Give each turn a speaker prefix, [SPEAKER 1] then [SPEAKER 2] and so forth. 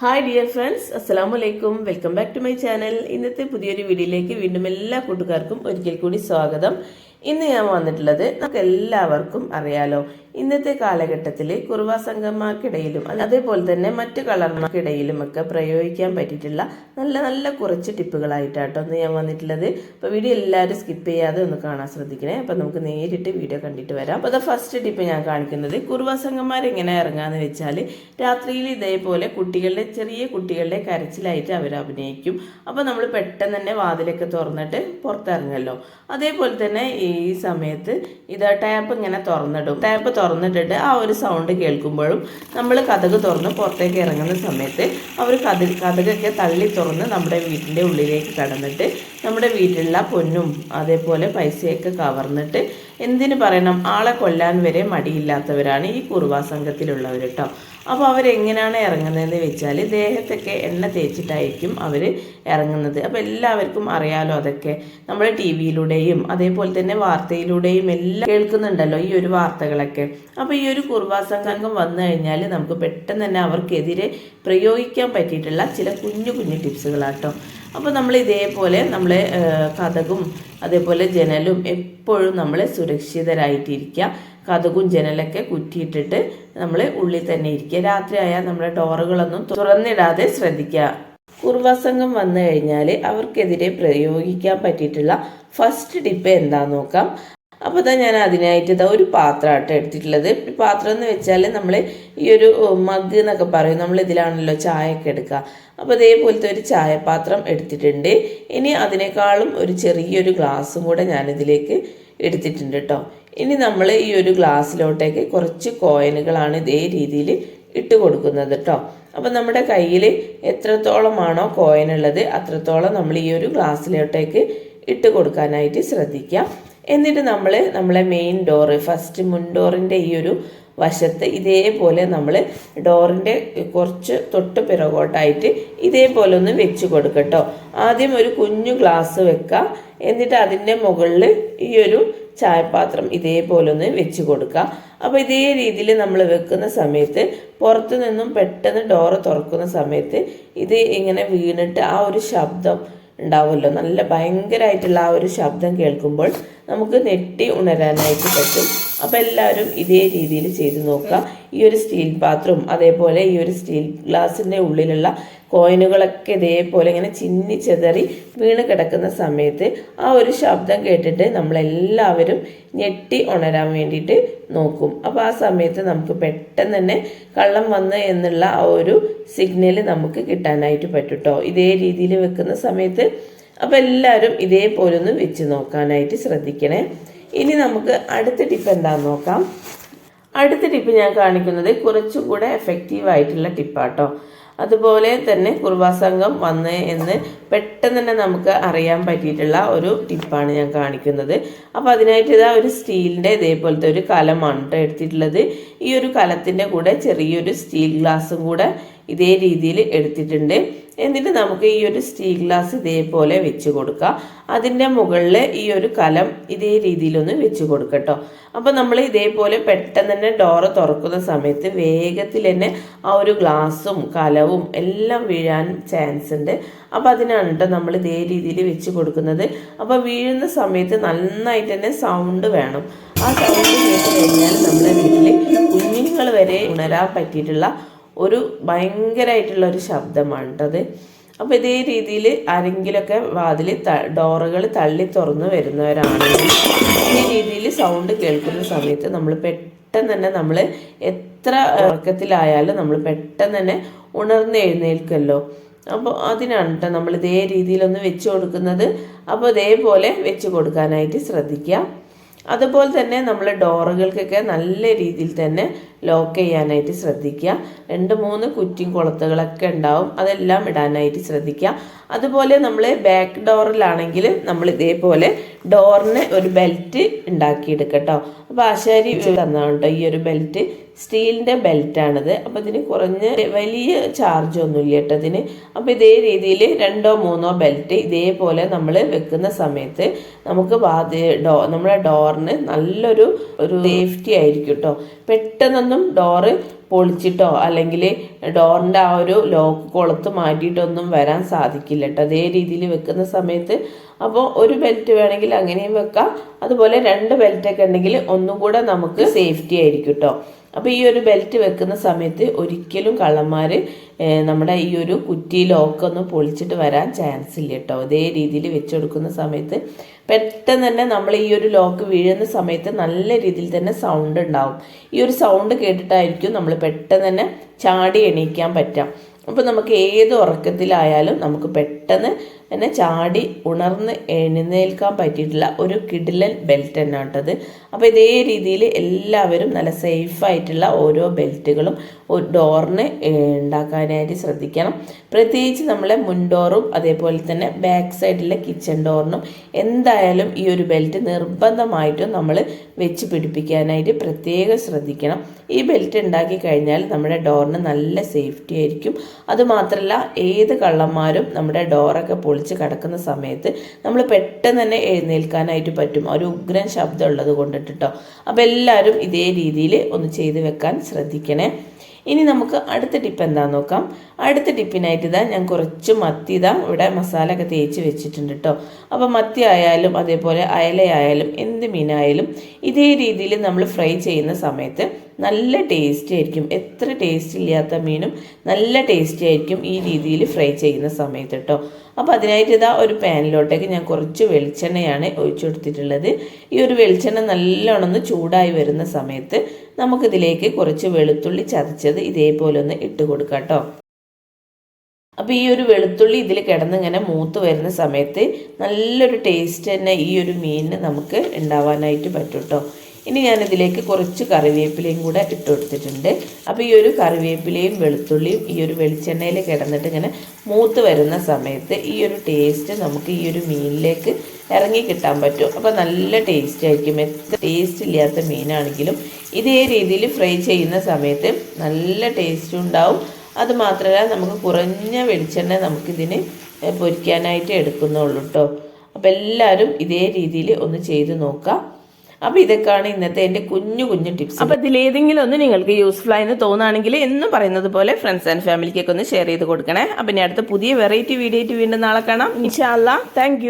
[SPEAKER 1] Hi dear friends അസ്സാം വലൈക്കും welcome back to my channel ഇന്നത്തെ പുതിയൊരു വീഡിയോയിലേക്ക് വീണ്ടും എല്ലാ കൂട്ടുകാർക്കും ഒരിക്കൽ കൂടി സ്വാഗതം. ഇന്ന് ഞാൻ വന്നിട്ടുള്ളത് നമുക്ക് എല്ലാവർക്കും അറിയാലോ. ഇന്നത്തെ കാലഘട്ടത്തിൽ കുറുവ സംഘന്മാർക്കിടയിലും അതേപോലെ തന്നെ മറ്റു കളർമാർക്കിടയിലും ഒക്കെ പ്രയോഗിക്കാൻ പറ്റിയിട്ടുള്ള നല്ല നല്ല കുറച്ച് ടിപ്പുകളായിട്ടാട്ടോ ഒന്ന് ഞാൻ വന്നിട്ടുള്ളത്. അപ്പോൾ വീഡിയോ എല്ലാവരും സ്കിപ്പ് ചെയ്യാതെ ഒന്ന് കാണാൻ ശ്രദ്ധിക്കണേ. അപ്പോൾ നമുക്ക് നേരിട്ട് വീഡിയോ കണ്ടിട്ട് വരാം. അപ്പോൾ അത് ഫസ്റ്റ് ടിപ്പ് ഞാൻ കാണിക്കുന്നത് കുറുവ സംഘന്മാർ എങ്ങനെ ഇറങ്ങാന്ന് വെച്ചാൽ രാത്രിയിൽ ഇതേപോലെ കുട്ടികളുടെ ചെറിയ കുട്ടികളുടെ കരച്ചിലായിട്ട് അവർ അഭിനയിക്കും. അപ്പോൾ നമ്മൾ പെട്ടെന്ന് തന്നെ വാതിലൊക്കെ തുറന്നിട്ട് പുറത്തിറങ്ങല്ലോ. അതേപോലെ തന്നെ സമയത്ത് ഇത് ടാപ്പ് ഇങ്ങനെ തുറന്നിടും. ടാപ്പ് തുറന്നിട്ടിട്ട് ആ ഒരു സൗണ്ട് കേൾക്കുമ്പോഴും നമ്മൾ കഥക് തുറന്ന് പുറത്തേക്ക് ഇറങ്ങുന്ന സമയത്ത് അവർ കഥ കഥകൊക്കെ തള്ളി തുറന്ന് നമ്മുടെ വീട്ടിന്റെ ഉള്ളിലേക്ക് കടന്നിട്ട് നമ്മുടെ വീട്ടിലുള്ള പൊന്നും അതേപോലെ പൈസയൊക്കെ കവർന്നിട്ട് എന്തിനു പറയണം? ആളെ കൊല്ലാൻ വരെ മടിയില്ലാത്തവരാണ് ഈ കുറുവാ സംഘത്തിലുള്ളവർ കേട്ടോ അപ്പോൾ അവരെങ്ങനെയാണ് ഇറങ്ങുന്നതെന്ന് വെച്ചാൽ ദേഹത്തൊക്കെ എണ്ണ തേച്ചിട്ടായിരിക്കും അവർ ഇറങ്ങുന്നത്. അപ്പോൾ എല്ലാവർക്കും അറിയാലോ അതൊക്കെ. നമ്മൾ ടി വിയിലൂടെയും അതേപോലെ തന്നെ വാർത്തയിലൂടെയും എല്ലാം കേൾക്കുന്നുണ്ടല്ലോ ഈ ഒരു വാർത്തകളൊക്കെ. അപ്പോൾ ഈ ഒരു കുർവാ സംഘം വന്നു കഴിഞ്ഞാൽ നമുക്ക് പെട്ടെന്ന് തന്നെ അവർക്കെതിരെ പ്രയോഗിക്കാൻ പറ്റിയിട്ടുള്ള ചില കുഞ്ഞു കുഞ്ഞു ടിപ്സുകളാട്ടോ അപ്പോൾ നമ്മൾ ഇതേപോലെ നമ്മൾ കഥകും അതേപോലെ ജനലും എപ്പോഴും നമ്മൾ സുരക്ഷിതരായിട്ടിരിക്കുക കഥകും ജനലൊക്കെ കുറ്റിയിട്ടിട്ട് നമ്മൾ ഉള്ളിൽ തന്നെ ഇരിക്കുക രാത്രിയായാൽ നമ്മുടെ ഡോറുകളൊന്നും തുറന്നിടാതെ ശ്രദ്ധിക്കുക കുർവാസംഗം വന്നു കഴിഞ്ഞാൽ അവർക്കെതിരെ പ്രയോഗിക്കാൻ പറ്റിയിട്ടുള്ള ഫസ്റ്റ് ടിപ്പ് എന്താന്ന് നോക്കാം. അപ്പോൾ ഇതാ ഞാൻ അതിനായിട്ട് ഇതാ ഒരു പാത്രമായിട്ട് എടുത്തിട്ടുള്ളത്. പാത്രം എന്ന് വെച്ചാൽ നമ്മൾ ഈ ഒരു മഗ് എന്നൊക്കെ പറയും. നമ്മൾ ഇതിലാണല്ലോ ചായയൊക്കെ എടുക്കുക അപ്പോൾ ഇതേപോലത്തെ ഒരു ചായപാത്രം എടുത്തിട്ടുണ്ട്. ഇനി അതിനേക്കാളും ഒരു ചെറിയൊരു ഗ്ലാസ്സും കൂടെ ഞാനിതിലേക്ക് എടുത്തിട്ടുണ്ട് കേട്ടോ ഇനി നമ്മൾ ഈ ഒരു ഗ്ലാസ്സിലോട്ടേക്ക് കുറച്ച് കോയിനുകളാണ് ഇതേ രീതിയിൽ ഇട്ട് കൊടുക്കുന്നത് കേട്ടോ അപ്പം നമ്മുടെ കയ്യിൽ എത്രത്തോളമാണോ കോയിൻ ഉള്ളത് അത്രത്തോളം നമ്മൾ ഈ ഒരു ഗ്ലാസ്സിലോട്ടേക്ക് ഇട്ട് കൊടുക്കാനായിട്ട് ശ്രദ്ധിക്കുക എന്നിട്ട് നമ്മൾ നമ്മളെ മെയിൻ ഡോറ് ഫസ്റ്റ് മുൻ ഡോറിന്റെ ഈ ഒരു വശത്ത് ഇതേപോലെ നമ്മൾ ഡോറിന്റെ കുറച്ച് തൊട്ട് പിറകോട്ടായിട്ട് ഇതേപോലെ ഒന്ന് വെച്ച് കൊടുക്കട്ടോ. ആദ്യം ഒരു കുഞ്ഞു ഗ്ലാസ് വെക്കുക എന്നിട്ട് അതിന്റെ മുകളിൽ ഈ ഒരു ചായപാത്രം ഇതേപോലെ ഒന്ന് വെച്ച് കൊടുക്കുക അപ്പോൾ ഇതേ രീതിയിൽ നമ്മൾ വെക്കുന്ന സമയത്ത് പുറത്തു നിന്നും പെട്ടെന്ന് ഡോറ് തുറക്കുന്ന സമയത്ത് ഇത് ഇങ്ങനെ വീണിട്ട് ആ ഒരു ശബ്ദം ഉണ്ടാവുമല്ലോ. നല്ല ഭയങ്കരമായിട്ടുള്ള ആ ഒരു ശബ്ദം കേൾക്കുമ്പോൾ നമുക്ക് നെറ്റി ഉണരാനായിട്ട് പറ്റും. അപ്പോൾ എല്ലാവരും ഇതേ രീതിയിൽ ചെയ്ത് നോക്കുക. ഈ ഒരു സ്റ്റീൽ പാത്രം അതേപോലെ ഈ ഒരു സ്റ്റീൽ ഗ്ലാസിന്റെ ഉള്ളിലുള്ള കോയിനുകളൊക്കെ ഇതേപോലെ ഇങ്ങനെ ചിന്നി ചെതറി വീണ് കിടക്കുന്ന സമയത്ത് ആ ഒരു ശബ്ദം കേട്ടിട്ട് നമ്മളെല്ലാവരും ഞെട്ടി ഉണരാൻ വേണ്ടിയിട്ട് നോക്കും. അപ്പോൾ ആ സമയത്ത് നമുക്ക് പെട്ടെന്ന് തന്നെ കള്ളം വന്ന് എന്നുള്ള ആ ഒരു സിഗ്നൽ നമുക്ക് കിട്ടാനായിട്ട് പറ്റും ഇതേ രീതിയിൽ വെക്കുന്ന സമയത്ത് അപ്പോൾ എല്ലാവരും ഇതേപോലെ ഒന്ന് വെച്ച് നോക്കാനായിട്ട് ശ്രദ്ധിക്കണേ. ഇനി നമുക്ക് അടുത്ത ടിപ്പ് എന്താണെന്ന് നോക്കാം. അടുത്ത ടിപ്പ് ഞാൻ കാണിക്കുന്നത് കുറച്ചും കൂടെ എഫക്റ്റീവ് ആയിട്ടുള്ള ടിപ്പാട്ടോ അതുപോലെ തന്നെ കുർവാസംഗം വന്ന് എന്ന് പെട്ടെന്ന് തന്നെ നമുക്ക് അറിയാൻ പറ്റിയിട്ടുള്ള ഒരു ടിപ്പാണ് ഞാൻ കാണിക്കുന്നത്. അപ്പോൾ അതിനായിട്ട് ഇതാ ഒരു സ്റ്റീലിന്റെ ഇതേപോലത്തെ ഒരു കലമാണ് കേട്ടോ എടുത്തിട്ടുള്ളത്. ഈ ഒരു കലത്തിന്റെ കൂടെ ചെറിയൊരു സ്റ്റീൽ ഗ്ലാസും കൂടെ ഇതേ രീതിയിൽ എടുത്തിട്ടുണ്ട്. എന്നിട്ട് നമുക്ക് ഈ ഒരു സ്റ്റീൽ ഗ്ലാസ് ഇതേപോലെ വെച്ച് കൊടുക്കാം. അതിന്റെ മുകളിൽ ഈ ഒരു കലം ഇതേ രീതിയിലൊന്ന് വെച്ച് കൊടുക്കട്ടോ അപ്പോൾ നമ്മൾ ഇതേപോലെ പെട്ടെന്ന് തന്നെ ഡോറ് തുറക്കുന്ന സമയത്ത് വേഗത്തിൽ തന്നെ ആ ഒരു ഗ്ലാസും കലവും എല്ലാം വീഴാൻ ചാൻസ് ഉണ്ട്. അപ്പോൾ അതിനാണ് കേട്ടോ നമ്മൾ ഇതേ രീതിയിൽ വെച്ച് കൊടുക്കുന്നത്. അപ്പോൾ വീഴുന്ന സമയത്ത് നന്നായിട്ട് തന്നെ സൗണ്ട് വേണം. ആ സൗണ്ട് കേട്ട് കഴിഞ്ഞാൽ നമ്മുടെ വീട്ടിൽ കുഞ്ഞുങ്ങൾ വരെ ഉണരാൻ പറ്റിയിട്ടുള്ള ഒരു ഭയങ്കരമായിട്ടുള്ള ഒരു ശബ്ദമാണ് കേട്ടത് അപ്പോൾ ഇതേ രീതിയിൽ ആരെങ്കിലുമൊക്കെ വാതിൽ ഡോറുകൾ തള്ളി തുറന്ന് വരുന്നവരാണെങ്കിൽ ഈ രീതിയിൽ സൗണ്ട് കേൾക്കുന്ന സമയത്ത് നമ്മൾ പെട്ടെന്ന് തന്നെ നമ്മൾ എത്ര ഉറക്കത്തിലായാലും നമ്മൾ പെട്ടെന്ന് തന്നെ ഉണർന്ന് എഴുന്നേൽക്കല്ലോ. അപ്പോൾ അതിനാണ് കേട്ടോ നമ്മൾ ഇതേ രീതിയിലൊന്ന് വെച്ച് കൊടുക്കുന്നത്. അപ്പോൾ ഇതേപോലെ വെച്ച് കൊടുക്കാനായിട്ട് ശ്രദ്ധിക്കുക. അതുപോലെ തന്നെ നമ്മൾ ഡോറുകൾക്കൊക്കെ നല്ല രീതിയിൽ തന്നെ ലോക്ക് ചെയ്യാനായിട്ട് ശ്രദ്ധിക്കുക. രണ്ട് മൂന്ന് കുറ്റിയും കുളത്തുകളൊക്കെ ഉണ്ടാവും. അതെല്ലാം ഇടാനായിട്ട് ശ്രദ്ധിക്കുക. അതുപോലെ നമ്മൾ ബാക്ക് ഡോറിലാണെങ്കിൽ നമ്മൾ ഇതേപോലെ ഡോറിന് ഒരു ബെൽറ്റ് ഉണ്ടാക്കിയെടുക്കട്ടോ അപ്പോൾ ആശാരി കേട്ടോ ഈ ഒരു ബെൽറ്റ് സ്റ്റീലിന്റെ ബെൽറ്റാണിത് അപ്പോൾ ഇതിന് കുറഞ്ഞ വലിയ ചാർജ് ഒന്നുമില്ല കേട്ടോ ഇതിന് അപ്പോൾ ഇതേ രീതിയിൽ രണ്ടോ മൂന്നോ ബെൽറ്റ് ഇതേപോലെ നമ്മൾ വെക്കുന്ന സമയത്ത് നമുക്ക് ഡോ നമ്മുടെ ഡോറിന് നല്ലൊരു ഒരു സേഫ്റ്റി ആയിരിക്കും കേട്ടോ പെട്ടെന്നൊന്നും പെട്ടെന്നൊന്നും ഡോറ് പൊളിച്ചിട്ടോ അല്ലെങ്കിൽ ഡോറിന്റെ ആ ഒരു ലോക്ക് കൊളുത്ത് മാറ്റിയിട്ടൊന്നും വരാൻ സാധിക്കില്ല കേട്ടോ അതേ രീതിയിൽ വെക്കുന്ന സമയത്ത് അപ്പോൾ ഒരു ബെൽറ്റ് വേണമെങ്കിൽ അങ്ങനെയും വെക്കാം. അതുപോലെ രണ്ട് ബെൽറ്റൊക്കെ ഉണ്ടെങ്കിൽ ഒന്നും കൂടെ നമുക്ക് സേഫ്റ്റി ആയിരിക്കും കേട്ടോ അപ്പോൾ ഈ ഒരു ബെൽറ്റ് വെക്കുന്ന സമയത്ത് ഒരിക്കലും കള്ളന്മാർ നമ്മുടെ ഈ ഒരു കുറ്റി ലോക്കൊന്നും പൊളിച്ചിട്ട് വരാൻ ചാൻസ് ഇല്ല കേട്ടോ അതേ രീതിയിൽ വെച്ചെടുക്കുന്ന സമയത്ത് പെട്ടെന്ന് തന്നെ നമ്മൾ ഈ ഒരു ലോക്ക് വീഴുന്ന സമയത്ത് നല്ല രീതിയിൽ തന്നെ സൗണ്ട് ഉണ്ടാവും. ഈ ഒരു സൗണ്ട് കേട്ടിട്ടായിരിക്കും നമ്മൾ പെട്ടെന്ന് തന്നെ ചാടി എണീക്കാൻ പറ്റാം. അപ്പോൾ നമുക്ക് ഏത് ഉറക്കത്തിലായാലും നമുക്ക് പെട്ടെന്ന് തന്നെ ചാടി ഉണർന്ന് എഴുന്നേൽക്കാൻ പറ്റിയിട്ടുള്ള ഒരു കിഡിലൻ ബെൽറ്റ് തന്നെ കേട്ടത് അപ്പോൾ ഇതേ രീതിയിൽ എല്ലാവരും നല്ല സേഫായിട്ടുള്ള ഓരോ ബെൽറ്റുകളും ഡോറിന് ഉണ്ടാക്കാനായിട്ട് ശ്രദ്ധിക്കണം. പ്രത്യേകിച്ച് നമ്മളെ മുൻഡോറും അതേപോലെ തന്നെ ബാക്ക് സൈഡിലെ കിച്ചൺ ഡോറിനും എന്തായാലും ഈ ഒരു ബെൽറ്റ് നിർബന്ധമായിട്ടും നമ്മൾ വെച്ച് പിടിപ്പിക്കാനായിട്ട് പ്രത്യേകം ശ്രദ്ധിക്കണം. ഈ ബെൽറ്റ് ഉണ്ടാക്കി കഴിഞ്ഞാൽ നമ്മുടെ ഡോറിന് നല്ല സേഫ്റ്റി ആയിരിക്കും. അതുമാത്രമല്ല ഏത് കള്ളന്മാരും നമ്മുടെ ഡോറൊക്കെ പൊളിച്ച് കിടക്കുന്ന സമയത്ത് നമ്മൾ പെട്ടെന്ന് തന്നെ എഴുന്നേൽക്കാനായിട്ട് പറ്റും. ഒരു ഉഗ്രൻ ശബ്ദം ഉള്ളത് കൊണ്ടിട്ട് അപ്പോൾ എല്ലാവരും ഇതേ രീതിയിൽ ഒന്ന് ചെയ്ത് വെക്കാൻ ശ്രദ്ധിക്കണേ. ഇനി നമുക്ക് അടുത്ത ടിപ്പ് എന്താന്ന് നോക്കാം? അടുത്ത ടിപ്പിനായിട്ട് ഇതാ ഞാൻ കുറച്ച് മത്തി ഇതാ ഇവിടെ മസാല ഒക്കെ തേച്ച് വെച്ചിട്ടുണ്ട് കേട്ടോ അപ്പോൾ മത്തി ആയാലും അതേപോലെ അയലയായാലും എന്ത് മീനായാലും ഇതേ രീതിയിൽ നമ്മൾ ഫ്രൈ ചെയ്യുന്ന സമയത്ത് നല്ല ടേസ്റ്റി ആയിരിക്കും. എത്ര ടേസ്റ്റ് ഇല്ലാത്ത മീനും നല്ല ടേസ്റ്റി ആയിരിക്കും ഈ രീതിയിൽ ഫ്രൈ ചെയ്യുന്ന സമയത്ത് കേട്ടോ അപ്പോൾ അതിനായിട്ട് ഇതാ ഒരു പാനിലോട്ടേക്ക് ഞാൻ കുറച്ച് വെളിച്ചെണ്ണയാണ് ഒഴിച്ചു കൊടുത്തിട്ടുള്ളത്. ഈ ഒരു വെളിച്ചെണ്ണ നല്ലോണം ഒന്ന് ചൂടായി വരുന്ന സമയത്ത് നമുക്കിതിലേക്ക് കുറച്ച് വെളുത്തുള്ളി ചതച്ചത് ഇതേപോലെ ഒന്ന് ഇട്ട് കൊടുക്കാം കേട്ടോ അപ്പോൾ ഈ ഒരു വെളുത്തുള്ളി ഇതിൽ കിടന്നിങ്ങനെ മൂത്ത് വരുന്ന സമയത്ത് നല്ലൊരു ടേസ്റ്റ് തന്നെ ഈ ഒരു മീനിന് നമുക്ക് ഉണ്ടാവാനായിട്ട് പറ്റും കേട്ടോ ഇനി ഞാനിതിലേക്ക് കുറച്ച് കറിവേപ്പിലയും കൂടെ ഇട്ട് കൊടുത്തിട്ടുണ്ട്. അപ്പോൾ ഈ ഒരു കറിവേപ്പിലയും വെളുത്തുള്ളിയും ഈ ഒരു വെളിച്ചെണ്ണയിൽ കിടന്നിട്ട് ഇങ്ങനെ മൂത്ത് വരുന്ന സമയത്ത് ഈ ഒരു ടേസ്റ്റ് നമുക്ക് ഈ ഒരു മീനിലേക്ക് ഇറങ്ങി കിട്ടാൻ പറ്റും. അപ്പോൾ നല്ല ടേസ്റ്റ് ആയിരിക്കും. എത്ര ടേസ്റ്റ് ഇല്ലാത്ത മീനാണെങ്കിലും ഇതേ രീതിയിൽ ഫ്രൈ ചെയ്യുന്ന സമയത്ത് നല്ല ടേസ്റ്റും ഉണ്ടാവും. അതുമാത്രമല്ല നമുക്ക് കുറഞ്ഞ വെളിച്ചെണ്ണ നമുക്കിതിന് പൊരിക്കാനായിട്ട് എടുക്കുന്നുള്ളൂ കേട്ടോ അപ്പോൾ എല്ലാവരും ഇതേ രീതിയിൽ ഒന്ന് ചെയ്ത് നോക്കാം. അപ്പോൾ ഇതൊക്കെയാണ് ഇന്നത്തെ എന്റെ കുഞ്ഞു കുഞ്ഞു ടിപ്സ്. അപ്പോൾ ഇതിലേതെങ്കിലും ഒന്ന് നിങ്ങൾക്ക് യൂസ്ഫുൾ ആയെന്ന് തോന്നുകയാണെങ്കിൽ എന്നും പറയുന്നത് പോലെ ഫ്രണ്ട്സ് ആൻഡ് ഫാമിലിക്കൊക്കെ ഒന്ന് ഷെയർ ചെയ്ത് കൊടുക്കണേ. അപ്പം ഇനി അടുത്ത പുതിയ വെറൈറ്റി വീഡിയോ വീണ്ടും നാളെ കാണാം. ഇൻഷാല്ല താങ്ക്